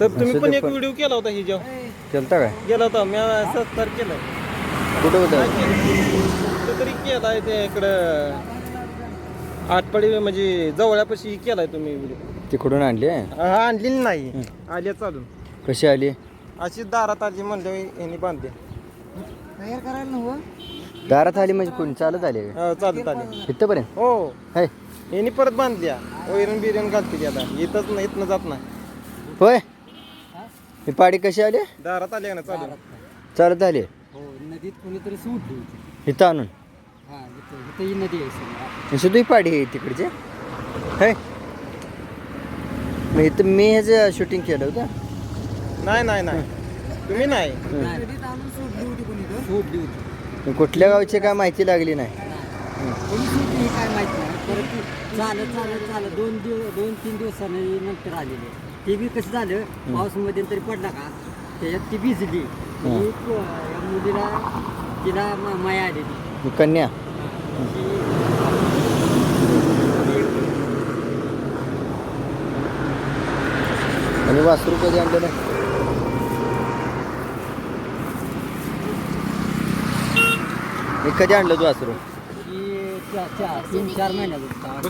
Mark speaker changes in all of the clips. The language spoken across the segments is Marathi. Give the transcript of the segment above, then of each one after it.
Speaker 1: तर तुम्ही पण एक. व्हिडिओ केला होता ही जेव्हा
Speaker 2: केलता काय?
Speaker 1: गेला होता. मी सत्तर केला
Speaker 2: कुठं होतं?
Speaker 1: कुठं तरी केलाय ते इकडं. आटपाडी म्हणजे जवळपाशी केलाय तुम्ही व्हिडिओ.
Speaker 2: तिकडून आणली
Speaker 1: हा आणलेली नाही. आली चालून.
Speaker 2: कशी आली?
Speaker 1: अशीच दारात आली म्हणलं यांनी बांधले.
Speaker 3: तयार करायला नव्हतं
Speaker 2: दारात आली म्हणजे कोणी? चालत आली
Speaker 1: हा, चालत आली.
Speaker 2: इथपर्यंत?
Speaker 1: हो.
Speaker 2: हाय.
Speaker 1: यांनी परत बांधल्या वैरण बिरण घालते ती आता. येतच नाही इथनं जात नाही.
Speaker 2: होय? ही पाडी कशी आली?
Speaker 1: दारात आली ना चालून
Speaker 2: चालत आली?
Speaker 3: हो नदीत कोणीतरी सोडली होती.
Speaker 2: इथं आणून?
Speaker 3: हा इथं इथं ही नदी आहे समोर.
Speaker 2: ही पाडी आहे तिकडची? हाय? मग इथं मी ह्याचं शूटिंग केलं होतं.
Speaker 1: नाही नाही नाही. तुम्ही नाही?
Speaker 3: सोडली होती
Speaker 2: कुठल्या गावची काय माहिती लागली नाही.
Speaker 3: कोणी सोडली हे काय माहीत नाही. परत ती चालत चालत चालत दोन दिवस दोन तीन दिवसांनी नंतर आलेले. ते बी कसं झालं पाऊसमध्ये तरी पडला का? त्याच्यात ती भिजली. आणि या मुलीला तिला म- माया आलेली.
Speaker 2: कन्या. आणि वासरू कधी आणलेलं मी कधी आणलं तू वासरू?
Speaker 3: तीन चार महिन्यात होता.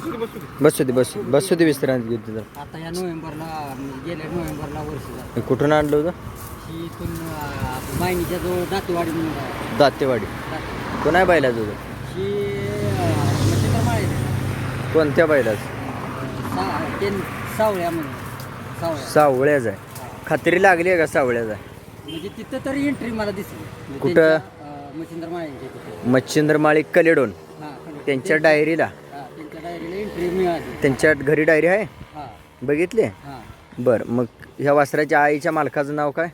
Speaker 1: बसू दे बसू दे.
Speaker 2: बस होती होती विश्रांती घेत तुझं
Speaker 3: आता या नोव्हेंबरला गेल्या नोव्हेंबरला वर्ष झालं.
Speaker 2: कुठून आणलं होतं?
Speaker 3: ही इथून अं, जवळ दातेवाडी म्हणून आहे.
Speaker 2: दातेवाडी.
Speaker 3: दाते-
Speaker 2: कोण आहे बैला तुझं?
Speaker 3: ही अं, माळे
Speaker 2: कोणत्या बैलाच?
Speaker 3: सा- ते सावळ्या म्हणून. सावळ्या.
Speaker 2: सावळ्याच आहे. खात्री लागली आहे का सावळ्याचा
Speaker 3: म्हणजे तिथं तरी एंट्री मला दिसली.
Speaker 2: कुठं?
Speaker 3: त्यांच्या, अं, मच्छिंद्र माळ्यांच्या तिथे.
Speaker 2: मच्छिंद्र माळी कलेडोन.
Speaker 3: हा.
Speaker 2: त्यांच्या डायरीला?
Speaker 3: त्यांच्या डायरीला एंट्री मिळाली.
Speaker 2: त्यांच्या घरी डायरी आहे?
Speaker 3: हा.
Speaker 2: बघितली?
Speaker 3: हा.
Speaker 2: बरं मग ह्या वासराच्या आईच्या मालकाचं नाव काय?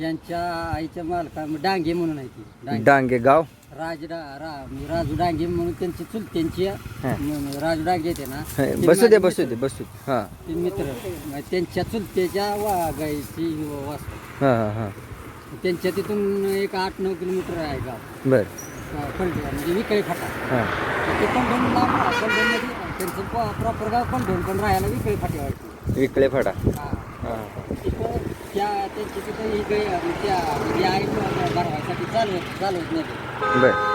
Speaker 3: यांच्या आईच्या मालका डांगे म्हणून आहे ती. डांगे.
Speaker 2: डांगे गाव?
Speaker 3: राज रा रा- म्हणजे राजू डांगे म्हणून त्यांची चुल त्यांची. म- राजू डांगे येते ना.
Speaker 2: हे,
Speaker 3: ते
Speaker 2: बसू दे
Speaker 3: माझे
Speaker 2: बसू दे
Speaker 3: मित्र-
Speaker 2: बसू दे हां.
Speaker 3: ते मित्र त्यांच्या चुलतेच्या वा गायची वाचतो
Speaker 2: हां हां हां.
Speaker 3: त्यांच्या तिथून एक आठ नऊ किलोमीटर आहे गाव.
Speaker 2: बरं.
Speaker 3: फलटण म्हणजे विकळी फाटा.
Speaker 2: हां.
Speaker 3: ते लांब पंढोनमध्ये त्यांचं प्रॉपर गाव पंढोन पण राहायला विकळी फाट्यावरती.
Speaker 2: विकळे फाडा
Speaker 3: हा.
Speaker 2: हां
Speaker 3: तिथं त्या त्यांची तिथं ही आणि त्या म्हणजे आई भरवायसाठी चालवत चालवत नाही
Speaker 2: बरं.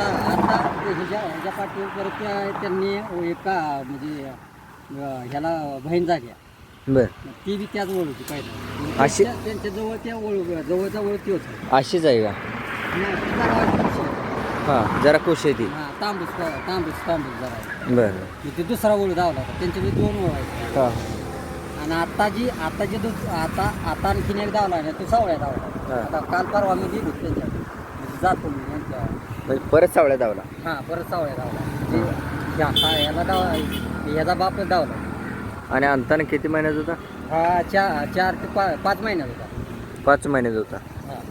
Speaker 3: आता ते ह्याच्या ह्याच्या पाठीवर परत त्या- त्यांनी एका म्हणजे अं, ह्याला बहीण झाल्या
Speaker 2: बरं.
Speaker 3: मग ती बी त्याच ओळखी पाहिजे
Speaker 2: अशी-
Speaker 3: त्यांच्या त्यांच्या जवळ त्या ओळख जवळचा ओळखी होता.
Speaker 2: अशीच आहे का? हां जरा खुश आहे ती.
Speaker 3: हा तांबूस तांबूस तांबूस जरा. आहे.
Speaker 2: बरं.
Speaker 3: मग ते दुसरा ओळ धावला होता त्यांचे बी दोन ओळ आहेत.
Speaker 2: हां.
Speaker 3: आणि आता जी आता जे दुस आता आता आणखीन एक धावला ना तो सावळ्या धावला
Speaker 2: हा.
Speaker 3: आता काल परवा मी गेलो त्यांच्या म्हणजे जातो मी यांच्या
Speaker 2: म्हणजे परत सावळ्या धावला
Speaker 3: हा परत सावळ्या धावला म्हणजे आता याला धाव याचा बापच धावला
Speaker 2: आणि आणताना किती महिन्यात होता?
Speaker 3: हा चार चार ते पा पाच महिन्यात होता.
Speaker 2: पाच महिन्यात होता.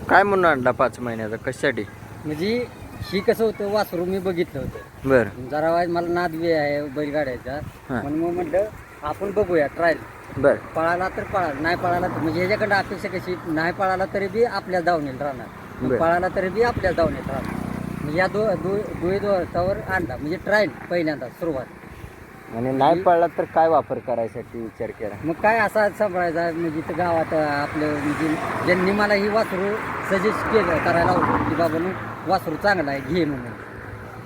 Speaker 2: काय म्हणून आणला पाच महिन्याचा? कशासाठी?
Speaker 3: म्हणजे ही कसं होतं वासरू मी बघितलं होतं.
Speaker 2: बरं.
Speaker 3: जरा वाईज मला नाद बी आहे बैलगाड्याचा.
Speaker 2: हा.
Speaker 3: म्हणून मग म्हटलं आपण बघूया ट्रायल
Speaker 2: बरं.
Speaker 3: पळाला तर पळाला नाही पळाला तर म्हणजे ह्याच्याकडे अपेक्षा कशी? नाही पळाला तरी बी आपल्या धावणीत राहणार.
Speaker 2: बरं.
Speaker 3: पळाला तरी बी आपल्या धावणीत राहणार. म्हणजे या दो दो दोही दोषावर आणला. म्हणजे ट्रायल पहिल्यांदा सुरुवात.
Speaker 2: आणि नाही पडला तर काय वापर करायसाठी विचार केला?
Speaker 3: मग काय असा सांभाळायचा? म्हणजे इथं गावात आपलं म्हणजे ज्यांनी मला ही वासरू सजेस्ट केलं करायला होतं की बाबा वासरू चांगला आहे घे म्हणून.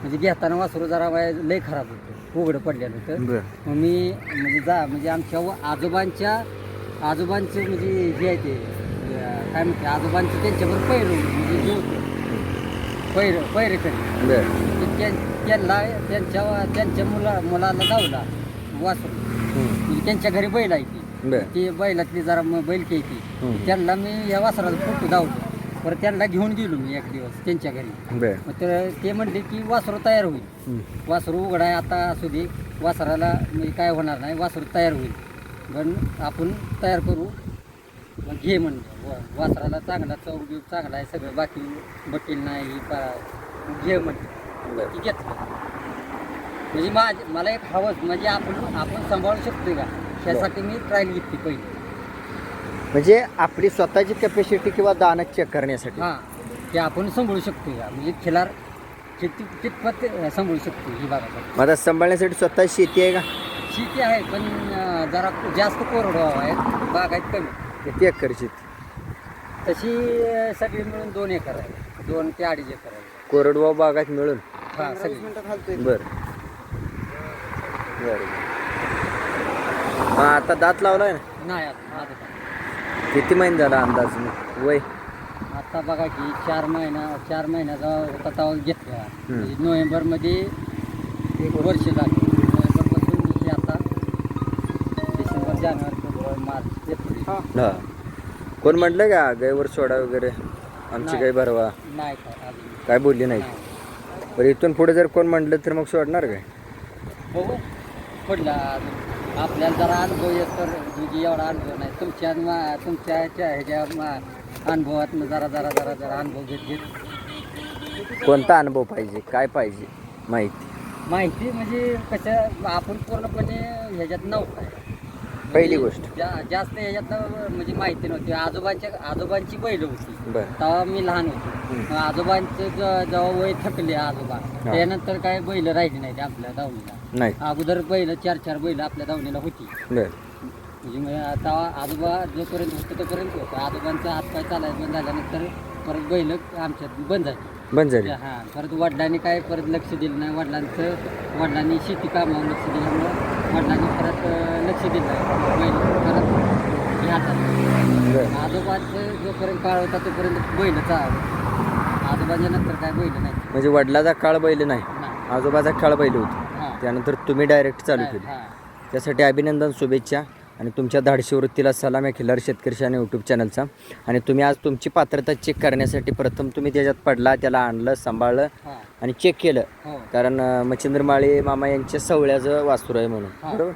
Speaker 3: म्हणजे घेताना वासरू जरा वाय- लय खराब होतं उघडं पडलेलं होतं. मग मी म्हणजे जा म्हणजे आमच्या आजोबांच्या आजोबांचे म्हणजे जे आहे ते काय म्हणते आजोबांचे त्यांच्याबरोबर पैर म्हणजे जे होते. पैर ते त्यां- त्यांना त्यांच्या त्यांच्या मुला मुलाला धावला वासरू.
Speaker 2: हम्म.
Speaker 3: म्हणजे त्यांच्या घरी बैल आहे ती.
Speaker 2: बरं.
Speaker 3: ती बैलातली जरा म- बैल की
Speaker 2: हम्म.
Speaker 3: त्यांना मी या वासराला फोटो धावलो. परत त्यांना घेऊन गेलो मी एक दिवस त्यांच्या घरी.
Speaker 2: बरं.
Speaker 3: मग तर ते म्हणले की वासरू तयार होईल.
Speaker 2: हम्म.
Speaker 3: वासरू उघडा आहे आता असू दे. वासराला म्हणजे काय होणार नाही. वासरू तयार होईल. पण आपण तयार करू. मग घे म्हणलं वा- वासराला चांगला चव बिव चांगला आहे. सगळं बाकी बटील नाही ही का मग घे म्हणलं ती घेतलं. म्हणजे माझ मला एक हवंच म्हणजे आपण आपण सांभाळू शकतोय का? त्यासाठी मी ट्रायल घेतली पहिली.
Speaker 2: म्हणजे आपली स्वतःची कॅपॅसिटी किंवा दानत चेक करण्यासाठी.
Speaker 3: हां ते आपण सांभाळू शकतोय का? म्हणजे खिलार किती कितपत सांभाळू शकतो ही बाबा
Speaker 2: मग आता सांभाळण्यासाठी स्वतः शेती आहे का?
Speaker 3: शेती आहे पण अं, जरा जास्त कोरडवाहू आहे बागायत कमी.
Speaker 2: किती एकरची
Speaker 3: तशी अं, सगळी मिळून दोन एकर आहे. दोन ते अडीच एकर आहे.
Speaker 2: कोरडवाहू बागात मिळून?
Speaker 3: हा सगळी.
Speaker 2: बर. बर मग आता दात लावलाय ना?
Speaker 3: नाही आता आता काय.
Speaker 2: किती महिने झाला अंदाज वय?
Speaker 3: आता बघा की चार महिना चार महिन्याचा होता तेव्हा घेतला. म्हणजे नोव्हेंबरमध्ये एक वर्ष झालं. नोव्हेंबरपासून हे आता डिसेंबर जानेवारी फेब्रुवारी मार्च एप्रिल.
Speaker 2: हा. कोण म्हटलं का गायवर सोडा वगैरे? आमची
Speaker 3: नाही.
Speaker 2: गाय भरवा
Speaker 3: नाही काय अजून.
Speaker 2: काय बोलली नाही?
Speaker 3: नाही.
Speaker 2: बरं इथून पुढे जर कोण म्हटलं तर मग सोडणार काय?
Speaker 3: बघू पडला अजून. आपल्याला जरा अनुभव येत तर म्हणजे एवढा अनुभव नाही. तुमच्या मा- तुमच्या ह्याच्या ह्याच्या मा- अनुभवातनं जरा जरा जरा जरा अनुभव घेत घेत
Speaker 2: कोणता अनुभव पाहिजे? काय पाहिजे? माहिती.
Speaker 3: माहिती म्हणजे कसं आपण पूर्णपणे ह्याच्यात नव्हतं.
Speaker 2: पहिली गोष्ट.
Speaker 3: जा- जास्त ह्याच्यात म्हणजे माहिती नव्हती. आजोबांच्या आजोबांची बैल होती.
Speaker 2: बर.
Speaker 3: तेव्हा मी लहान होतो. मग आजोबांचं ज- जेव्हा वय थकले आजोबा त्यानंतर काय बैल राहिली नाही आपल्या दावणीला
Speaker 2: नाही
Speaker 3: अगोदर बैल चार चार बैल आपल्या दावणीला होती.
Speaker 2: बर.
Speaker 3: म्हणजे मग आता आजोबा जोपर्यंत होतं तोपर्यंत होतं. आजोबांचा हातपाय चालायला बंद झाल्यानंतर परत बैल आमच्यात बंद झाली.
Speaker 2: बंद झाली.
Speaker 3: हां परत वडिलांनी काय परत लक्ष दिलं नाही. वडिलांचं वडिलांनी शेती कामावर लक्ष दिल्यामुळं वडिलांनी परत अं, लक्ष दिलं बैल परत हे हातात. आजोबांचं जोपर्यंत काळ होता तोपर्यंत बैल चाल आजोबांच्या नंतर काय बैल नाही.
Speaker 2: म्हणजे वडिलाचा काळ बैल नाही. आजोबाचा काळ बैल होती. त्यानंतर तुम्ही डायरेक्ट चालू केली. त्यासाठी अभिनंदन शुभेच्छा. आणि तुमच्या धाडशी वृत्तीला सलाम आहे खिल्लार शेतकरी आणि यूट्यूब चॅनलचा आणि तुम्ही आज तुमची पात्रता चेक करण्यासाठी प्रथम तुम्ही त्याच्यात पडला त्याला आणलं सांभाळलं आणि चेक केलं.
Speaker 3: हो.
Speaker 2: कारण मच्छिंद्र माळे मामा यांच्या सवळ्याचं वासरू आहे म्हणून. बरोबर?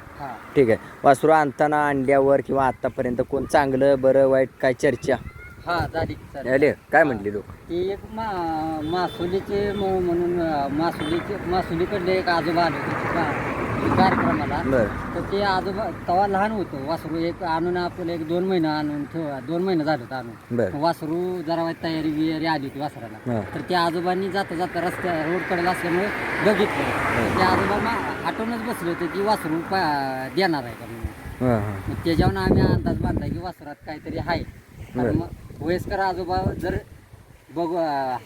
Speaker 2: ठीक आहे. वासरू आणताना अंड्यावर किंवा आत्तापर्यंत कोण चांगलं बरं वाईट काय चर्चा?
Speaker 3: हां झाली
Speaker 2: काय म्हणली लोक
Speaker 3: ती? एक मा मासुलीचे म्हणून मासुलीचे मासुलीकडले एक आजोबा आले होते का- कार्यक्रमाला.
Speaker 2: बरं.
Speaker 3: तर ते आजोबा तेव्हा लहान होतो वासरू एक आणून आपलं एक दोन महिना आणून ठेव दोन महिने झालं होतं आणून.
Speaker 2: बरं.
Speaker 3: वासरू जरा तयारी बियारी आली होती वासराला.
Speaker 2: हां.
Speaker 3: तर त्या आजोबांनी जाता जाता रस्त्या रोड कडेला असल्यामुळे बघितलं. ते आजोबा मा आठवणच बसले होते की वासरू पा देणार आहे का म्हणून.
Speaker 2: हां हां.
Speaker 3: मग त्याच्यावर आम्ही अंदाज बांधला की वासरात काहीतरी आहे.
Speaker 2: बरं.
Speaker 3: मग वयस्कर आजोबा जर बघ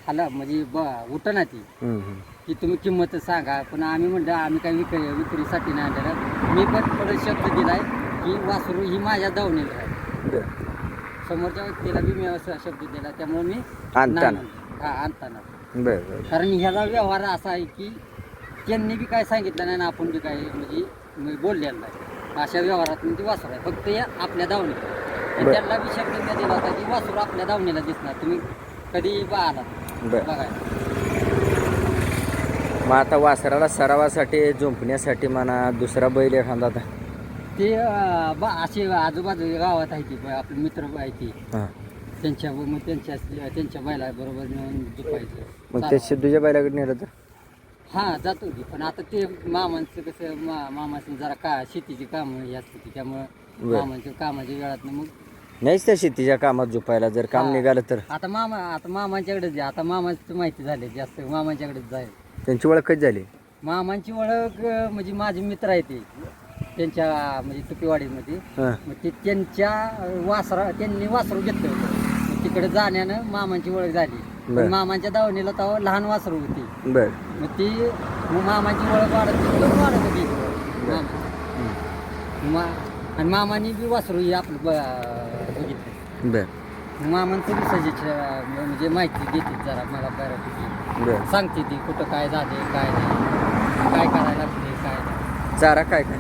Speaker 3: हाला म्हणजे ब उठना ती.
Speaker 2: हम्म, हम्म.
Speaker 3: की तुम्ही किंमत सांगा. पण आम्ही म्हणलं आम्ही काही विक विक्रीसाठी नाही आणलेलं. मी पण परत शब्द दिलाय की वासरू ही माझ्या दावणीला आहे. समोरच्या व्यक्तीला बी मी असा शब्द दिला त्यामुळे मी
Speaker 2: आणताना.
Speaker 3: हा आणताना. कारण ह्याचा व्यवहार असा आहे की त्यांनी बी काय सांगितलं नाही आणि आपण बी काय म्हणजे मी बोललेलं नाही. अशा व्यवहारात ती वासरू आहे. फक्त या आपल्या दावणीला. त्यांना बी शब्द मी दिला होता की वासरू आपल्या दावणीला दिसणार. तुम्ही कधी पाहिला
Speaker 2: बरं.
Speaker 3: बघा.
Speaker 2: मग आता वासराला सरावासाठी झोंपण्यासाठी म्हणा दुसरा बैल एखादा आता.
Speaker 3: ते अं, बा असे आजूबाजू गावात आहे ती आपले मित्र आहे ती.
Speaker 2: हां.
Speaker 3: त्यांच्या मग त्यांच्या त्यांच्या बैला बरोबर नेऊन झुपायचं.
Speaker 2: मग ते. सिद्धूच्या बैलाकडे नेलं तर?
Speaker 3: हा जातो की पण आता ते मामांचं कसं मा मामाचं जरा का शेतीची कामं हे असते त्यामुळं
Speaker 2: बरं.
Speaker 3: मामाच्या कामाच्या वेळात मग.
Speaker 2: नाहीच त्या शेतीच्या कामात झोपायला जर काम
Speaker 3: हा.
Speaker 2: निघालं तर.
Speaker 3: आता मामा आता मामांच्याकडेच जा आता मामाची माहिती झाली जास्त मामांच्याकडेच जाईल
Speaker 2: त्यांची ओळख कधी झाली?
Speaker 3: मामांची ओळख अं, म्हणजे माझे मित्र आहे ते. त्यांच्या म्हणजे तुकेवाडीमध्ये
Speaker 2: हां.
Speaker 3: मग ते त्यांच्या अं, वासरा त्यांनी वासरू घेतलं होतं. मग तिकडे जाण्यानं मामांची ओळख झाली.
Speaker 2: बरं.
Speaker 3: मामांच्या दावणीला तेव्हा लहान वासरू होती.
Speaker 2: बरं.
Speaker 3: मग ती मग मामाची ओळख वाढत गेली, वाढत. मा आणि मामाने बी वासरू हे आपलं ब- बघितलं.
Speaker 2: बरं.
Speaker 3: मामांचं बी सजेशन म्हणजे माहिती देते जरा मला बऱ्यापैकी.
Speaker 2: बरं.
Speaker 3: सांगते ती कुठं काय झाले काय नाही. काय करायला लागते काय नाही.
Speaker 2: चारा काय काय?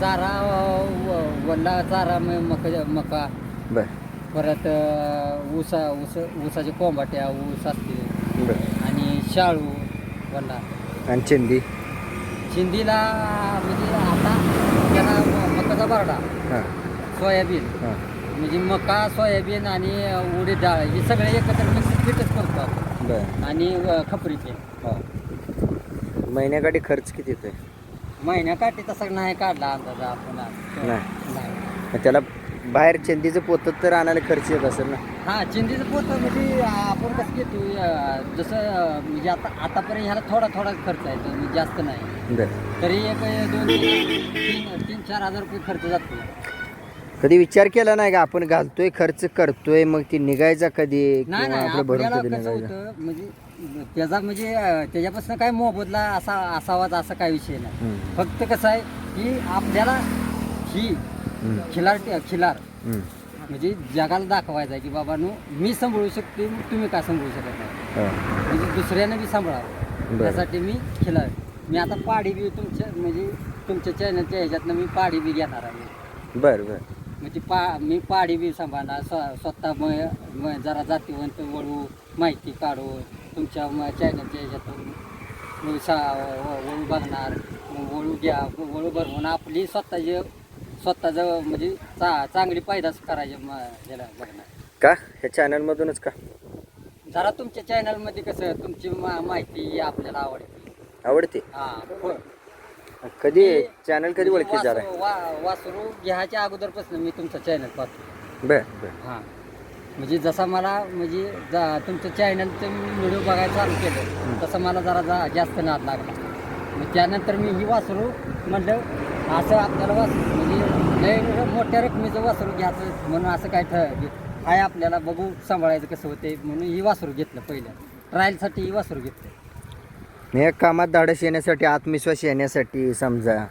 Speaker 3: चारा अं, व- वल्ला चारा म- मका मका.
Speaker 2: बरं.
Speaker 3: परत अं, ऊसा ऊस ऊसाच्या कोंबाट्या ऊस असते
Speaker 2: बरं.
Speaker 3: आणि शाळू वल्ला.
Speaker 2: आणि चिंदी
Speaker 3: चिंदीला म्हणजे आता त्याला मकाचा बारडा.
Speaker 2: हां.
Speaker 3: सोयाबीन.
Speaker 2: हां.
Speaker 3: म्हणजे मका सोयाबीन आणि उडीद डाळ हे सगळे एकत्र मिक्स फिटच करतो आपण.
Speaker 2: बरं.
Speaker 3: आणि अं, खपरीचे.
Speaker 2: हां. महिन्याकाठी खर्च किती येतोय?
Speaker 3: महिन्याकाठी तसा नाही काढला अंदाजा आपण आज.
Speaker 2: नाही.
Speaker 3: नाही.
Speaker 2: मग त्याला बाहेर चंदीचं पोतं तर आणायला खर्च येत असेल ना?
Speaker 3: हा चिंदीचं पोत म्हणजे आपण कसं घेतो अं, जसं अं, म्हणजे आता आतापर्यंत ह्याला थोडा थोडा खर्च आहे तो म्हणजे जास्त नाही.
Speaker 2: बरं.
Speaker 3: तरी एक दोन तीन तीन तीन चार हजार रुपये खर्च जातो
Speaker 2: कधी विचार केला नाही का आपण घालतोय खर्च करतोय मग ती निघायचा कधी?
Speaker 3: नाही
Speaker 2: किंवा
Speaker 3: नाही
Speaker 2: आपलं भरून
Speaker 3: आपल्याला
Speaker 2: कधी
Speaker 3: कसं
Speaker 2: निघायचं?
Speaker 3: होतं म्हणजे त्याचा म्हणजे अं, त्याच्यापासून काय मोबदला असा असावाच असा काय विषय नाही.
Speaker 2: हम्म,
Speaker 3: फक्त कसं आहे की आपल्याला ही
Speaker 2: हम्म,
Speaker 3: खिलार खिलार
Speaker 2: हम्म.
Speaker 3: म्हणजे जगाला दाखवायचं आहे की बाबा नो मी सांभाळू शकते मग तुम्ही का सांभाळू शकत नाही?
Speaker 2: हो.
Speaker 3: म्हणजे दुसऱ्यानं बी सांभाळावं.
Speaker 2: बरं.
Speaker 3: त्यासाठी मी खिलार. मी आता पाडी बी तुमच्या म्हणजे तुमच्या चॅनलच्या ह्याच्यातनं मी पाडी बी घेणार आहे.
Speaker 2: बरं बरं.
Speaker 3: म्हणजे पा मी पाडी बी सांभाळणार. स्व स्वतः म म जरा जातीवंत वळू माहिती काढू तुमच्या म चॅनलच्या ह्याच्यातून मी सा वळू बघणार. मग वळू घ्या वळू भरवून आपली स्वतःचे स्वतःचं म्हणजे चा चांगली पैदास करायची म ह्याला बघणार.
Speaker 2: का? ह्या चॅनलमधूनच का?
Speaker 3: जरा तुमच्या चॅनलमध्ये कसं तुमची मा माहिती आपल्याला आवडते.
Speaker 2: आवडते?
Speaker 3: हो
Speaker 2: कधी चॅनल कधी ओळखी
Speaker 3: वासरू-
Speaker 2: झालाय
Speaker 3: वा- वासरू घ्यायच्या अगोदरपासून मी तुमचा चॅनल पाहतो.
Speaker 2: बर बर.
Speaker 3: हां. म्हणजे जसा मला म्हणजे जा तुमचं चॅनलचं मी व्हिडिओ बघायला चालू केलं तसं मला जरा जा जास्त नाद लागला. मग त्यानंतर मी ही वासरू म्हटलं असं आपल्याला वासरू म्हणजे लय मोठ्या रकमेचं वासरू घ्यायचं म्हणून असं काय ठ आहे आपल्याला बघू सांभाळायचं कसं होते म्हणून ही वासरू घेतलं पहिलं. ट्रायलसाठी ही वासरू घेतलं.
Speaker 2: या कामात धाडस येण्यासाठी आत्मविश्वास येण्यासाठी समजा.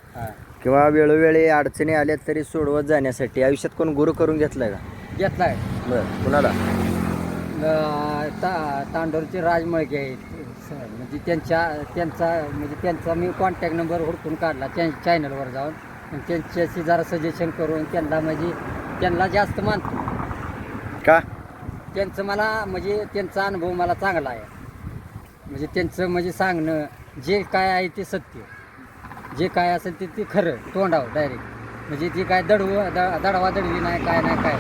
Speaker 2: किंवा वेळोवेळी अडचणी आल्या तरी सोडवत जाण्यासाठी. आयुष्यात कोण गुरु करून घेतलाय का?
Speaker 3: घेतला आहे
Speaker 2: बर कुणाला?
Speaker 3: अं, ता तांडोरचे राजमळगे आहेत. स- म्हणजे त्यांच्या त्यांचा म्हणजे त्यांचा मी कॉन्टॅक्ट नंबर हुडकून काढला त्या चॅनलवर जाऊन. आणि त्यांच्याशी जरा सजेशन करून त्यांना म्हणजे त्यांना जास्त मानतो.
Speaker 2: का?
Speaker 3: त्यांचं मला म्हणजे त्यांचा अनुभव मला चांगला आहे. म्हणजे त्यांचं म्हणजे सांगणं जे काय आहे ते सत्य. जे काय असेल ते ते खरं तोंडावर डायरेक्ट म्हणजे ती काय दडव द- दडवा दडवी नाही काय नाही काय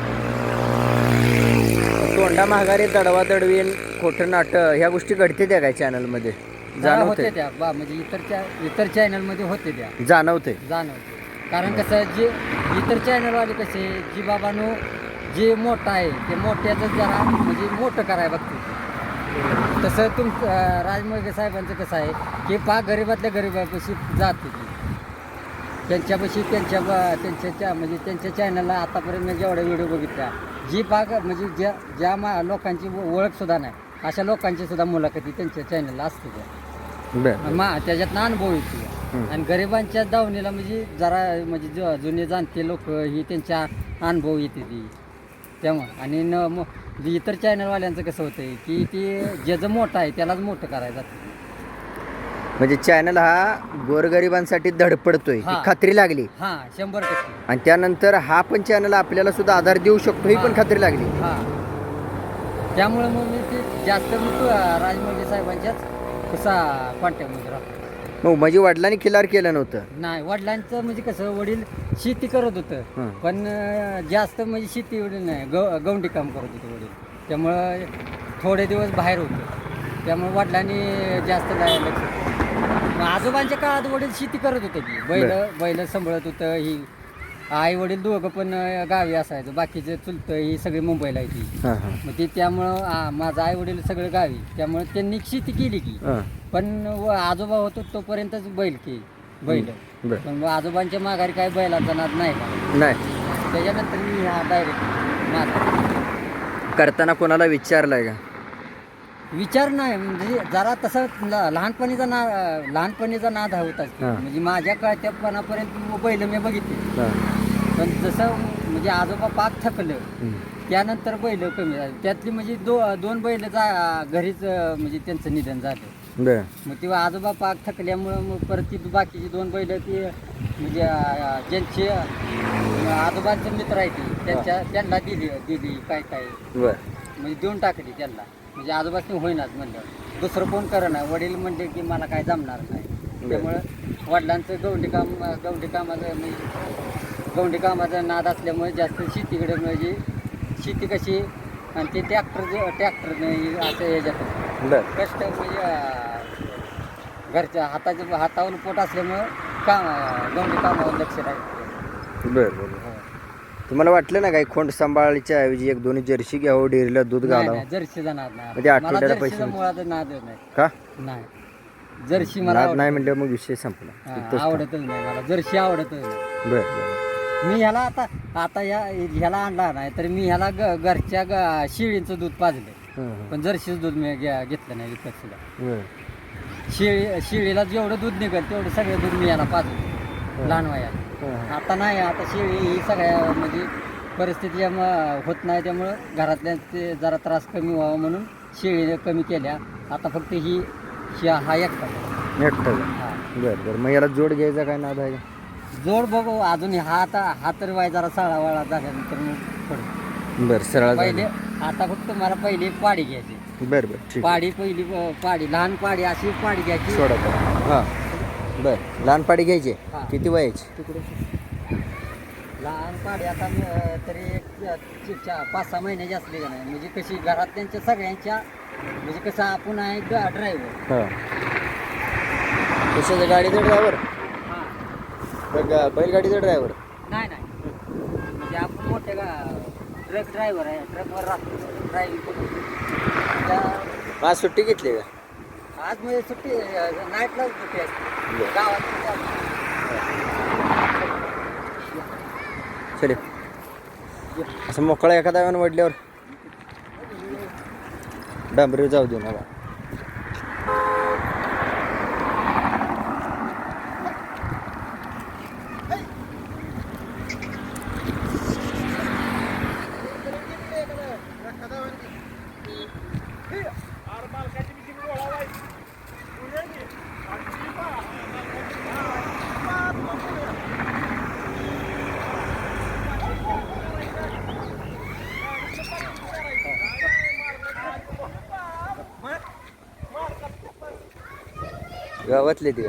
Speaker 2: तोंडा महागारी दडवा दडवीन खोटं नाट ह्या गोष्टी घडते त्या काय चॅनलमध्ये
Speaker 3: होते
Speaker 2: जाणवते
Speaker 3: त्या. बा म्हणजे इतरच्या इतर चॅनलमध्ये होते त्या.
Speaker 2: जाणवते
Speaker 3: जाणवते कारण कसं जे इतर चॅनलवाले कसे जी बाबानो जे मोठं आहे ते मोठ्याचं जरा म्हणजे मोठं करायला बघते तसं तुम राजमगे साहेबांचं कसं आहे की पा गरीबातल्या गरीबापाशी जाते ती त्यांच्यापाशी त्यांच्या ब- त्यांच्या च्या- म्हणजे त्यांच्या चॅनलला आतापर्यंत मी जेवढ्या व्हिडिओ बघितल्या जी पाक म्हणजे ज्या ज्या मा लोकांची ओळख सुद्धा नाही अशा लोकांची सुद्धा मुलाखती त्यांच्या चॅनलला असते. त्या मा त्याच्यात अनुभव येते. आणि गरिबांच्या दावणीला म्हणजे जरा म्हणजे ज जुने जाणते लोक ही त्यांच्या अनुभव येते ती. तेव्हा. आणि न म जे इतर चॅनलवाल्यांचं कसं होतंय की ती ज्याचं मोठं आहे त्यालाच मोठं करायचं.
Speaker 2: म्हणजे चॅनल हा गोरगरिबांसाठी धडपडतोय ही
Speaker 3: हा.
Speaker 2: खात्री लागली
Speaker 3: हां शंभर टक्के
Speaker 2: आणि त्यानंतर हा पण चॅनल आपल्याला सुद्धा आधार देऊ शकतो ही पण. खात्री लागली
Speaker 3: हां त्यामुळे मग मी ते जास्त मग राजमौली साहेबांच्याच कसा कॉन्टॅक्टमध्ये राहतो
Speaker 2: मग म्हणजे वडिलांनी खिलार केलं नव्हतं.
Speaker 3: नाही वडिलांचं म्हणजे कसं वडील शेती करत होतं.
Speaker 2: हं.
Speaker 3: पण अं, जास्त म्हणजे शेती वडील नाही. गवंडी काम करत होते वडील. त्यामुळं थोडे दिवस बाहेर होते. त्यामुळे वडिलांनी जास्त नाही लक्ष दिलं. मग आजोबांच्या काळात वडील शेती करत होते की. बैल बैल सांभाळत होतं ही आई वडील दोघं पण अं, गावी असायचं. बाकीचे चुलतं ही सगळी मुंबईला येते
Speaker 2: हां हां.
Speaker 3: मग ते त्यामुळं आ, माझं आई वडील सगळं गावी. त्यामुळे त्यांनी शेती केली की.
Speaker 2: हां.
Speaker 3: पण व आजोबा होतो तोपर्यंतच बैल की बैल.
Speaker 2: बर.
Speaker 3: पण आजोबांच्या माघारी काय बैलाचा नाद नाही का?
Speaker 2: नाही.
Speaker 3: त्याच्यानंतर मी हा डायरेक्ट माझा
Speaker 2: करताना कोणाला विचारलंय का?
Speaker 3: विचार नाही म्हणजे जरा तसं ल- लहानपणीचा ना लहानपणीचा नाद हा होताच. की.
Speaker 2: हा.
Speaker 3: म्हणजे माझ्या कळत्यापणापर्यंत बैल मी बघितले.
Speaker 2: हां.
Speaker 3: पण जसं म्हणजे आजोबा पाक थकलं. त्यानंतर बैल कमी झाले. त्यातली म्हणजे दो दोन बैल जा घरीच अं, म्हणजे त्यांचं निधन झालं.
Speaker 2: बर.
Speaker 3: मग तेव्हा आजोबा पाक थकल्यामुळं मग परत ती बाकीची दोन बैल ती म्हणजे अं, ज्यांचे अं, आजोबांचे मित्र आहेत ती त्यांच्या त्यांना दिली दिली काय काय.
Speaker 2: बर.
Speaker 3: म्हणजे देऊन टाकली त्यांना. म्हणजे आजोबासनी होईनाच म्हणलं दुसरं कोण करणार वडील म्हणले की मला काय जमणार नाही. त्यामुळं वडिलांचं गवंडी काम गवंडी कामाचं म्हणजे गवंडी कामाचा नाद असल्यामुळे जास्त शेतीकडे म्हणजे शेती कशी आणि ते ट्रॅक्टर ट्रॅक्टरनं असं ह्याच्यात
Speaker 2: बर.
Speaker 3: कष्ट म्हणजे अं, घरच्या हाताच्या हातावर पोट असल्यामुळं काम गवंडी कामावर लक्ष राहील
Speaker 2: बर बर तुम्हाला वाटलं ना काही खोंड सांभाळायच्या ऐवजी एक दोन जर्सी घ्यावं डेअरीला दूध घालावं?
Speaker 3: जर्सी जाणार
Speaker 2: म्हणजे
Speaker 3: नाही मला
Speaker 2: आठवड्याला पैसे
Speaker 3: जर्सीचा मुळात नाद नाही.
Speaker 2: का?
Speaker 3: नाही. जर्सी मला
Speaker 2: नाद
Speaker 3: आवडत.
Speaker 2: नाही म्हणल्यावर मग विषय संपला.
Speaker 3: हा,
Speaker 2: तिथंच
Speaker 3: आवडतच नाही मला. जर्सी आवडतच नाही.
Speaker 2: थांब. बरं बरं.
Speaker 3: मी ह्याला आता आता या ह्याला आणला नाही तर मी ह्याला ग- घरच्या ग- शेळीचं दूध पाजलं. पण जर्सीचं दूध मी घ्या- घेतलं नाही विकत सुद्धा. शेळी शेळीला जेवढं दूध निघेल तेवढं सगळं दूध मी याला पाजलं लहान वयात.
Speaker 2: हं.
Speaker 3: आता नाही आता शेळी ही सगळ्या म्हणजे परिस्थिती होत नाही त्यामुळं घरातल्या ते जरा त्रास कमी व्हावा म्हणून शेळी कमी केल्या. आता फक्त ही शि- हा एकटा.
Speaker 2: एकटं. का?
Speaker 3: हा.
Speaker 2: बरं बरं. मग याला जोड घ्यायचा काय नाद आहे? का?
Speaker 3: जोड बघू अजून हा आता हा तर वाय जरा साळा वाळा झाल्यानंतर मग पडू.
Speaker 2: बरं सरळ
Speaker 3: पहिले आता फक्त मला पहिली पाडी घ्यायची.
Speaker 2: बरं बरं ठीक
Speaker 3: पाडी पहिली अं, पाडी लहान पाडी अशी पाडी घ्यायची.
Speaker 2: सोडा तर हां. बरं लहान पाडी घ्यायची.
Speaker 3: हा.
Speaker 2: किती वयाची?
Speaker 3: तिकडे लहान पाडी आता मी, अं, तरी एक अं, च- चा- पाच सहा महिन्याची असली का नाही. म्हणजे कशी घरात त्यांच्या सगळ्यांच्या म्हणजे कसं आपण आहे ड्रायव्हर.
Speaker 2: हां. कशाचं गाडीचा ड्रायव्हर बैलगाडीचा ड्रायव्हर
Speaker 3: नाही नाही. ट्रक ड्रायव्हर आहे ट्रकवर राहतो ड्रायव्हिंग करतो.
Speaker 2: आज सुट्टी घेतली का?
Speaker 3: आज म्हणजे सुट्टी नाईटला सुट्टी असते.
Speaker 2: बरं.
Speaker 3: गावात.
Speaker 2: चले असं मोकळा एखादा वेळानं वडल्यावर. डांबरी जाऊ दे ना गावातले ते.